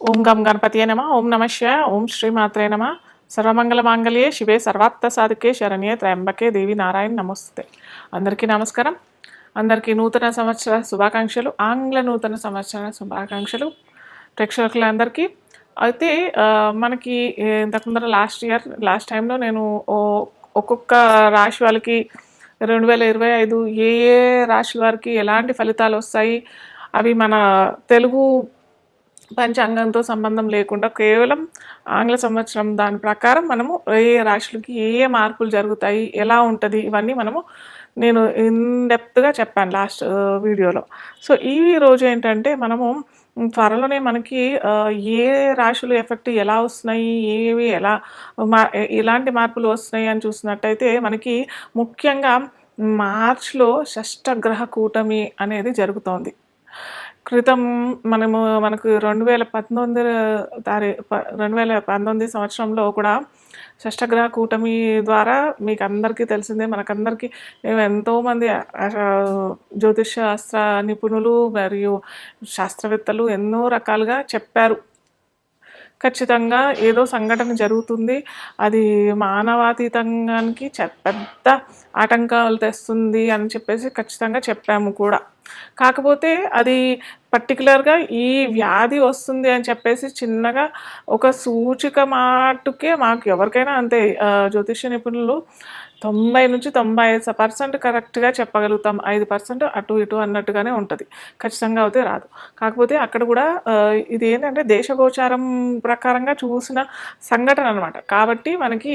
ఓం గం గణపతియే నమ ఓం నమ ఓం శ్రీమాత్రే నమ. సర్వమంగళ మాంగళ్యే శివే సర్వాత్త సాధకే శరణ్యే త్రయంబకే దేవి నారాయణ నమస్తే అందరికీ నమస్కారం. అందరికీ నూతన సంవత్సర శుభాకాంక్షలు ఆంగ్ల నూతన సంవత్సర శుభాకాంక్షలు. ప్రేక్షకులందరికీ. అయితే మనకి ఇంతకు ముందర లాస్ట్ ఇయర్ లాస్ట్ టైంలో నేను ఓ- ఒక్కొక్క రాశి వాళ్ళకి రెండు వేల ఇరవై ఐదు ఏ ఏ రాశుల వారికి ఎలాంటి ఫలితాలు వస్తాయి? అవి మన తెలుగు పంచాంగంతో సంబంధం లేకుండా కేవలం ఆంగ్ల సంవత్సరం దాని ప్రకారం మనము ఏ రాశులకి ఏ ఏ మార్పులు జరుగుతాయి ఎలా ఉంటుంది ఇవన్నీ మనము నేను ఇన్ డెప్త్గా చెప్పాను లాస్ట్ వీడియోలో. సో ఈ రోజు ఏంటంటే మనము త్వరలోనే మనకి ఏ రాశులు ఎఫెక్ట్ ఎలా వస్తున్నాయి ఏవి ఎలా మా ఎలాంటి మార్పులు వస్తున్నాయి అని చూసినట్టయితే మనకి ముఖ్యంగా మార్చ్లో షష్టగ్రహ కూటమి అనేది జరుగుతోంది. క్రితం మనము మనకు రెండు వేల పంతొమ్మిది తారీ ప- రెండు వేల పంతొమ్మిది సంవత్సరంలో కూడా షష్టగ్రహ కూటమి ద్వారా మీకు అందరికీ తెలిసిందే మనకందరికీ మేము ఎంతోమంది జ్యోతిష్ శాస్త్ర నిపుణులు మరియు శాస్త్రవేత్తలు ఎన్నో రకాలుగా చెప్పారు. ఖచ్చితంగా ఏదో సంఘటన జరుగుతుంది అది మానవాతీతంగానికి పెద్ద ఆటంకాలు తెస్తుంది అని చెప్పేసి ఖచ్చితంగా చెప్పాము కూడా. కాకపోతే అది పర్టికులర్గా ఈ వ్యాధి వస్తుంది అని చెప్పేసి చిన్నగా ఒక సూచిక మాటుకే మాకు ఎవరికైనా అంతే జ్యోతిష్య నిపుణులు తొంభై నుంచి తొంభై ఐదు పర్సెంట్ కరెక్ట్గా చెప్పగలుగుతాం. ఐదు పర్సెంట్ అటు ఇటు అన్నట్టుగానే ఉంటుంది. ఖచ్చితంగా అయితే రాదు. కాకపోతే అక్కడ కూడా ఇది ఏంటంటే దేశగోచారం ప్రకారంగా చూసిన సంఘటన అనమాట కాబట్టి మనకి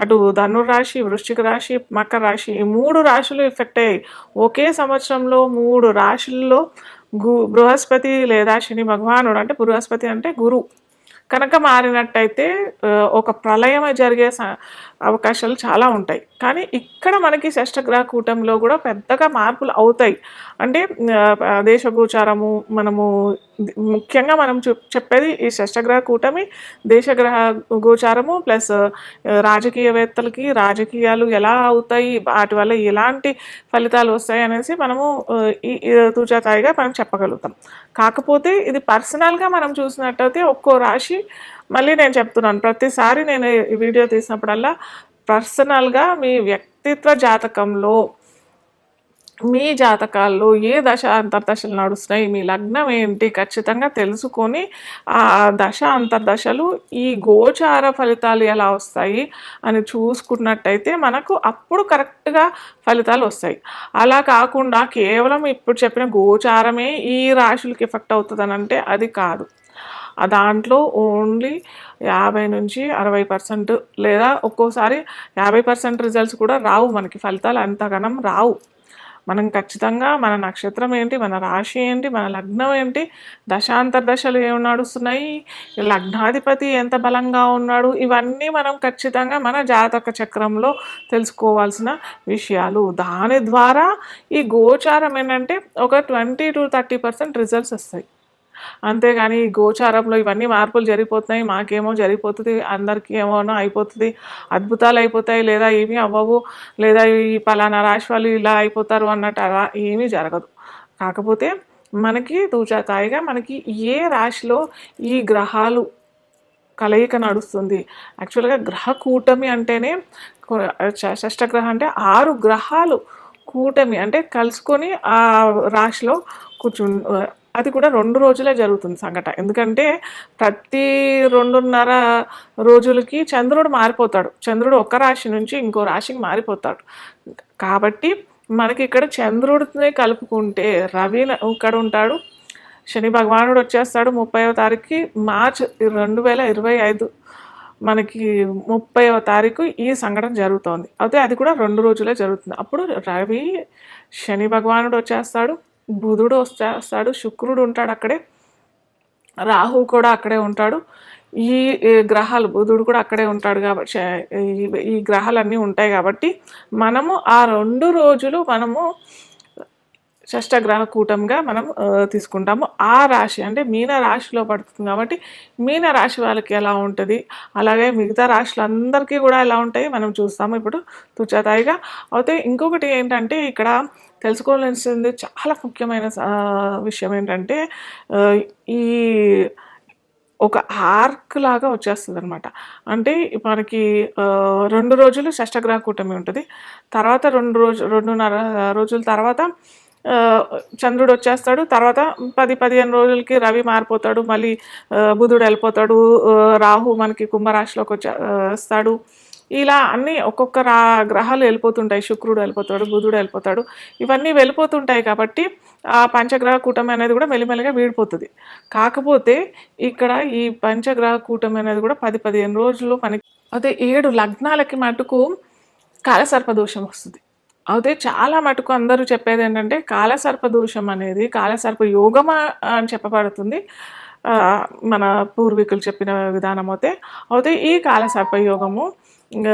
అటు ధనురాశి వృశ్చిక రాశి మకర రాశి ఈ మూడు రాశులు ఎఫెక్ట్ అయ్యాయి. ఒకే సంవత్సరంలో మూడు రాశుల్లో గు బృహస్పతి లేదా శని భగవానుడు అంటే బృహస్పతి అంటే గురు. కనుక మారినట్టయితే ఒక ప్రళయం జరిగే స- అవకాశాలు చాలా ఉంటాయి. కానీ ఇక్కడ మనకి షష్టగ్రహ కూటంలో కూడా పెద్దగా మార్పులు అవుతాయి. అంటే దేశగోచారము మనము ముఖ్యంగా మనం చెప్పేది ఈ షష్టగ్రహ కూటమి దేశగ్రహ గోచారము ప్లస్ రాజకీయవేత్తలకి రాజకీయాలు ఎలా అవుతాయి వాటి వల్ల ఎలాంటి ఫలితాలు వస్తాయి అనేసి మనము ఈ ఈ తూచాతాయిగా మనం చెప్పగలుగుతాం. కాకపోతే ఇది పర్సనల్గా మనం చూసినట్టయితే ఒక్కో రాశి మళ్ళీ నేను చెప్తున్నాను ప్రతిసారి నేను ఈ వీడియో తీసినప్పుడల్లా పర్సనల్గా మీ వ్యక్తిత్వ జాతకంలో మీ జాతకాల్లో ఏ దశ అంతర్దశలు నడుస్తున్నాయి మీ లగ్నం ఏంటి ఖచ్చితంగా తెలుసుకొని ఆ దశ అంతర్దశలు ఈ గోచార ఫలితాలు ఎలా వస్తాయి అని చూసుకున్నట్టయితే మనకు అప్పుడు కరెక్ట్గా ఫలితాలు వస్తాయి. అలా కాకుండా కేవలం ఇప్పుడు చెప్పిన గోచారమే ఈ రాశులకి ఎఫెక్ట్ అవుతుందనంటే అది కాదు. ఆ దాంట్లో ఓన్లీ యాభై నుంచి అరవై పర్సెంట్ లేదా ఒక్కోసారి యాభై పర్సెంట్ రిజల్ట్స్ కూడా రావు మనకి. ఫలితాలు అంతగనం రావు. మనం ఖచ్చితంగా మన నక్షత్రం ఏంటి మన రాశి ఏంటి మన లగ్నం ఏంటి దశాంతర దశలు ఏమి నడుస్తున్నాయి లగ్నాధిపతి ఎంత బలంగా ఉన్నాడు ఇవన్నీ మనం ఖచ్చితంగా మన జాతక చక్రంలో తెలుసుకోవాల్సిన విషయాలు. దాని ద్వారా ఈ గోచారం ఏంటంటే ఒక twenty to thirty percent results వస్తాయి. అంతేగాని గోచారంలో ఇవన్నీ మార్పులు జరిగిపోతున్నాయి మాకేమో జరిగిపోతుంది అందరికీ ఏమోనో అయిపోతుంది అద్భుతాలు అయిపోతాయి లేదా ఏమీ అవ్వవు లేదా ఈ పలానా రాశి వాళ్ళు ఇలా అయిపోతారు అన్నట్టు అలా ఏమీ జరగదు. కాకపోతే మనకి తూచాతాయిగా మనకి ఏ రాశిలో ఈ గ్రహాలు కలయిక నడుస్తుంది? యాక్చువల్గా గ్రహ కూటమి అంటేనే షష్టగ్రహ అంటే ఆరు గ్రహాలు కూటమి అంటే కలుసుకొని ఆ రాశిలో కూర్చు అది కూడా రెండు రోజులే జరుగుతుంది సంఘటన ఎందుకంటే ప్రతి రెండున్నర రోజులకి చంద్రుడు మారిపోతాడు. చంద్రుడు ఒక రాశి నుంచి ఇంకో రాశికి మారిపోతాడు. కాబట్టి మనకి ఇక్కడ చంద్రుడిని కలుపుకుంటే రవి ఇక్కడ ఉంటాడు. శని భగవానుడు వచ్చేస్తాడు ముప్పైవ తారీఖుకి. మార్చ్ రెండు వేల ఇరవై ఐదు మనకి ముప్పైవ తారీఖు ఈ సంఘటన జరుగుతోంది. అయితే అది కూడా రెండు రోజులే జరుగుతుంది. అప్పుడు రవి శని భగవానుడు వచ్చేస్తాడు. బుధుడు వస్తాడు శుక్రుడు ఉంటాడు అక్కడే. రాహు కూడా అక్కడే ఉంటాడు. ఈ గ్రహాలు బుధుడు కూడా అక్కడే ఉంటాడు కాబట్టి ఈ- గ్రహాలన్నీ ఉంటాయి కాబట్టి మనము ఆ రెండు రోజులు మనము షష్టగ్రహ కూటంగా మనం తీసుకుంటాము. ఆ రాశి అంటే మీన రాశిలో పడుతుంది కాబట్టి మీన రాశి వాళ్ళకి ఎలా ఉంటుంది? అలాగే మిగతా రాశులందరికీ కూడా ఎలా ఉంటాయి? మనం చూస్తాము ఇప్పుడు తుచతాయిగా అయితే ఇంకొకటి ఏంటంటే ఇక్కడ తెలుసుకోవాల్సింది చాలా ముఖ్యమైన విషయం ఏంటంటే ఈ ఒక ఆర్క్ లాగా వచ్చేస్తుంది అనమాట అంటే మనకి రెండు రోజులు షష్టగ్రహ కూటమి ఉంటుంది. తర్వాత రెండు రోజు రెండున్నర రోజుల తర్వాత చంద్రుడు వచ్చేస్తాడు. తర్వాత పది పదిహేను రోజులకి రవి మారిపోతాడు. మళ్ళీ బుధుడు వెళ్ళిపోతాడు. రాహు మనకి కుంభరాశిలోకి వచ్చే వస్తాడు. ఇలా అన్నీ ఒక్కొక్క రా గ్రహాలు వెళ్ళిపోతుంటాయి. శుక్రుడు వెళ్ళిపోతాడు బుధుడు వెళ్ళిపోతాడు. ఇవన్నీ వెళ్ళిపోతుంటాయి కాబట్టి ఆ పంచగ్రహ కూటమి అనేది కూడా మెల్లిమెల్లిగా వీడిపోతుంది. కాకపోతే ఇక్కడ ఈ పంచగ్రహ కూటమి అనేది కూడా పది పదిహేను రోజులు మనకి అదే ఏడు లగ్నాలకి మటుకు కాలసర్ప దోషం వస్తుంది. అయితే చాలా మటుకు అందరూ చెప్పేది ఏంటంటే కాలసర్ప దోషం అనేది కాలసర్ప యోగమా అని చెప్పబడుతుంది. మన పూర్వీకులు చెప్పిన విధానం అయితే. అయితే ఈ కాలసర్ప యోగము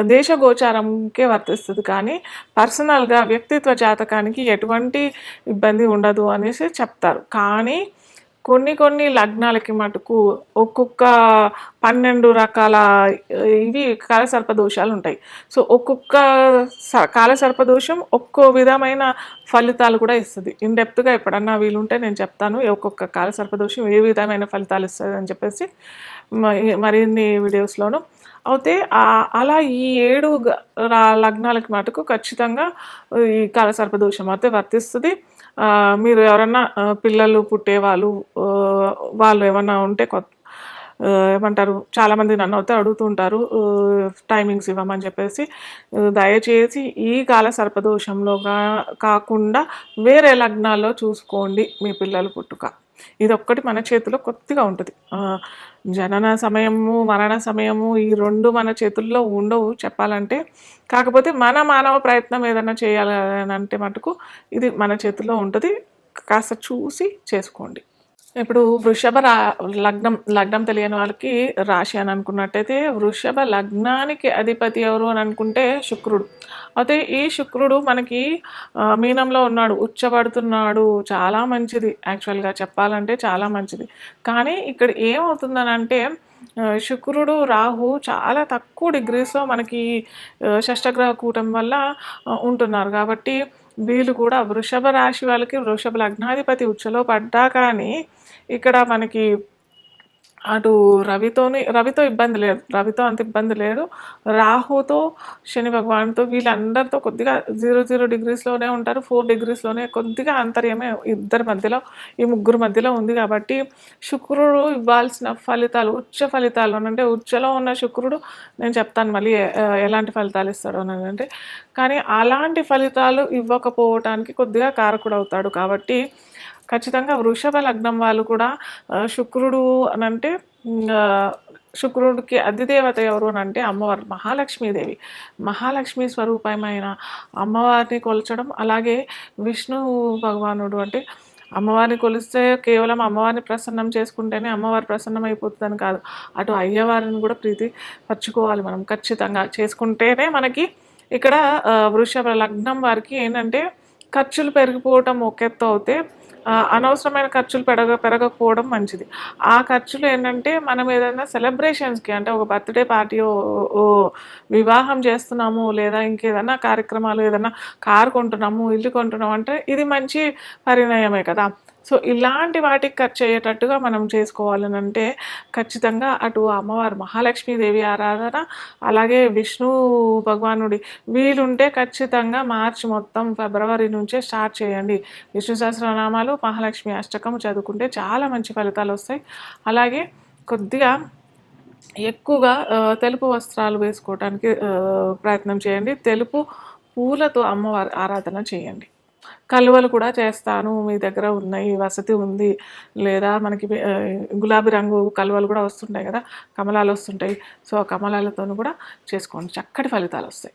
దేశ గోచారంకే వర్తిస్తుంది. కానీ పర్సనల్గా వ్యక్తిత్వ జాతకానికి ఎటువంటి ఇబ్బంది ఉండదు అనేసి చెప్తారు. కానీ కొన్ని కొన్ని లగ్నాలకి మటుకు ఒక్కొక్క పన్నెండు రకాల ఇవి కాలసర్ప దోషాలు ఉంటాయి. సో ఒక్కొక్క స- కాలసర్ప దోషం ఒక్కో విధమైన ఫలితాలు కూడా ఇస్తుంది. ఇన్డెప్త్గా ఎప్పుడన్నా వీలుంటే నేను చెప్తాను ఒక్కొక్క కాలసర్ప దోషం ఏ విధమైన ఫలితాలు ఇస్తుంది అని చెప్పేసి మరిన్ని వీడియోస్లోనూ అయితే అలా ఈ ఏడు లగ్నాలకి మటుకు ఖచ్చితంగా ఈ కాలసర్ప దోషం అయితే వర్తిస్తుంది. మీరు ఎవరన్నా పిల్లలు పుట్టేవాళ్ళు వాళ్ళు ఏమన్నా ఉంటే కొత్త ఏమంటారు చాలామంది నన్ను అయితే అడుగుతుంటారు టైమింగ్స్ ఇవ్వమని చెప్పేసి. దయచేసి ఈ కాల సర్పదోషంలో కాకుండా వేరే లగ్నాల్లో చూసుకోండి మీ పిల్లలు పుట్టుక. ఇది ఒక్కటి మన చేతిలో కొద్దిగా ఉంటుంది. జనన సమయము మరణ సమయము ఈ రెండు మన చేతుల్లో ఉండవు చెప్పాలంటే. కాకపోతే మన మానవ ప్రయత్నం ఏదైనా చేయాలని అంటే మటుకు ఇది మన చేతిలో ఉంటుంది. కాస్త చూసి చేసుకోండి. ఇప్పుడు వృషభ రా లగ్నం లగ్నం తెలియని వాళ్ళకి రాశి అని అనుకున్నట్టయితే వృషభ లగ్నానికి అధిపతి ఎవరు అని అనుకుంటే శుక్రుడు. అయితే ఈ శుక్రుడు మనకి మీనంలో ఉన్నాడు ఉచ్చబడుతున్నాడు. చాలా మంచిది. యాక్చువల్గా చెప్పాలంటే చాలా మంచిది. కానీ ఇక్కడ ఏమవుతుందని అంటే శుక్రుడు రాహు చాలా తక్కువ డిగ్రీస్లో మనకి షష్టగ్రహ కూటం వల్ల ఉంటున్నారు. కాబట్టి వీళ్ళు కూడా వృషభ రాశి వాళ్ళకి వృషభ లగ్నాధిపతి ఉచ్చలో పడ్డా కానీ ఇక్కడ మనకి అటు రవితోని రవితో ఇబ్బంది లేదు. రవితో అంత ఇబ్బంది లేదు. రాహుతో శని భగవాన్తో వీళ్ళందరితో కొద్దిగా జీరో జీరో డిగ్రీస్లోనే ఉంటారు. ఫోర్ డిగ్రీస్లోనే కొద్దిగా అంతర్యమే ఇద్దరి మధ్యలో ఈ ముగ్గురు మధ్యలో ఉంది కాబట్టి శుక్రుడు ఇవ్వాల్సిన ఫలితాలు ఉచ్చ ఫలితాలు అంటే ఉచ్చలో ఉన్న శుక్రుడు నేను చెప్తాను మళ్ళీ ఎలాంటి ఫలితాలు ఇస్తాడు అని అంటే కానీ అలాంటి ఫలితాలు ఇవ్వకపోవటానికి కొద్దిగా కారకుడు అవుతాడు కాబట్టి ఖచ్చితంగా వృషభ లగ్నం వాళ్ళు కూడా శుక్రుడు అనంటే శుక్రుడికి అధిదేవత ఎవరు అని అంటే అమ్మవారు మహాలక్ష్మీదేవి. మహాలక్ష్మి స్వరూపమైన అమ్మవారిని కొలచడం అలాగే విష్ణు భగవానుడు అంటే అమ్మవారిని కొలిస్తే కేవలం అమ్మవారిని ప్రసన్నం చేసుకుంటేనే అమ్మవారి ప్రసన్నం అయిపోతుందని కాదు. అటు అయ్యవారిని కూడా ప్రీతి పరుచుకోవాలి మనం ఖచ్చితంగా చేసుకుంటేనే మనకి ఇక్కడ వృషభ లగ్నం వారికి ఏంటంటే ఖర్చులు పెరిగిపోవటం ఒక ఎత్తు అవుతే అనవసరమైన ఖర్చులు పెరగ పెరగకపోవడం మంచిది. ఆ ఖర్చులు ఏంటంటే మనం ఏదైనా సెలబ్రేషన్స్కి అంటే ఒక బర్త్డే పార్టీ ఓ వివాహం చేస్తున్నాము లేదా ఇంకేదైనా కార్యక్రమాలు ఏదైనా కారు కొంటున్నాము ఇల్లు కొంటున్నాము అంటే ఇది మంచి పరిణయమే కదా. సో ఇలాంటి వాటికి ఖర్చు అయ్యేటట్టుగా మనం చేసుకోవాలని అంటే ఖచ్చితంగా అటు అమ్మవారు మహాలక్ష్మీదేవి ఆరాధన అలాగే విష్ణు భగవానుడి వీలుంటే ఖచ్చితంగా మార్చి మొత్తం ఫిబ్రవరి నుంచే స్టార్ట్ చేయండి. విష్ణు సహస్రనామాలు మహాలక్ష్మి అష్టకం చదువుకుంటే చాలా మంచి ఫలితాలు వస్తాయి. అలాగే కొద్దిగా ఎక్కువగా తెలుపు వస్త్రాలు వేసుకోవడానికి ప్రయత్నం చేయండి. తెలుపు పూలతో అమ్మవారి ఆరాధన చేయండి. కలువలు కూడా చేస్తాను మీ దగ్గర ఉన్నాయి వసతి ఉంది లేదా మనకి గులాబీ రంగు కలువలు కూడా వస్తుంటాయి కదా కమలాలు వస్తుంటాయి. సో ఆ కమలాలతో కూడా చేసుకోండి. చక్కటి ఫలితాలు వస్తాయి.